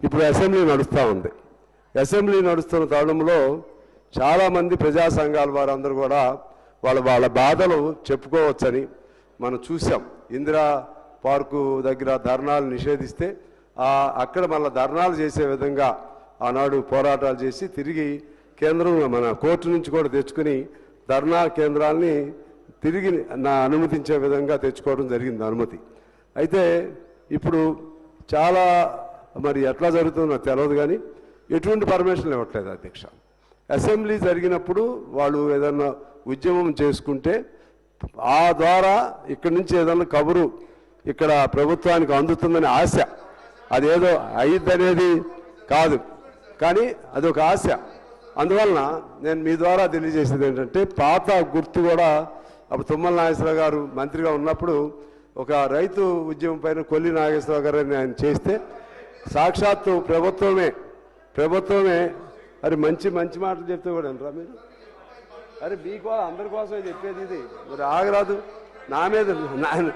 ఇప్పుడు అసెంబ్లీ నడుస్తూ ఉంది. అసెంబ్లీ నడుస్తున్న తరుణంలో చాలామంది ప్రజా సంఘాల వారందరూ కూడా వాళ్ళ వాళ్ళ బాధలు చెప్పుకోవచ్చని మనం చూసాం ఇందిరా పార్కు దగ్గర ధర్నాలు నిషేధిస్తే అక్కడ మళ్ళీ ధర్నాలు చేసే విధంగా ఆనాడు పోరాటాలు చేసి తిరిగి కేంద్రం మన కోర్టు నుంచి కూడా తెచ్చుకుని ధర్నా కేంద్రాల్ని తిరిగి నా అనుమతించే విధంగా తెచ్చుకోవడం జరిగింది అనుమతి. అయితే ఇప్పుడు చాలా మరి ఎట్లా జరుగుతుందో నాకు తెలియదు కానీ ఎటువంటి పర్మిషన్ ఇవ్వట్లేదు అధ్యక్ష. అసెంబ్లీ జరిగినప్పుడు వాళ్ళు ఏదన్నా ఉద్యమం చేసుకుంటే ఆ ద్వారా ఇక్కడి నుంచి ఏదన్నా కబురు ఇక్కడ ప్రభుత్వానికి అందుతుందని ఆశ. అదేదో అయ్యిద్దనేది కాదు. కానీ అదొక ఆశ. అందువలన నేను మీ ద్వారా తెలియజేసేది ఏంటంటే పాత గుర్తు కూడా అప్పుడు తుమ్మల నాగేశ్వరరావు గారు మంత్రిగా ఉన్నప్పుడు ఒక రైతు ఉద్యమం పైన కొల్లి నాగేశ్వరరావు గారు ఆయన చేస్తే సాక్షాత్తు ప్రభుత్వమే ప్రభుత్వమే. అరే మంచి మంచి మాటలు చెప్తే కూడా వినరా మీరు? అరే మీకు అందరి కోసమే చెప్పేది ఇది. మరి ఆగరాదు. నా మీద నా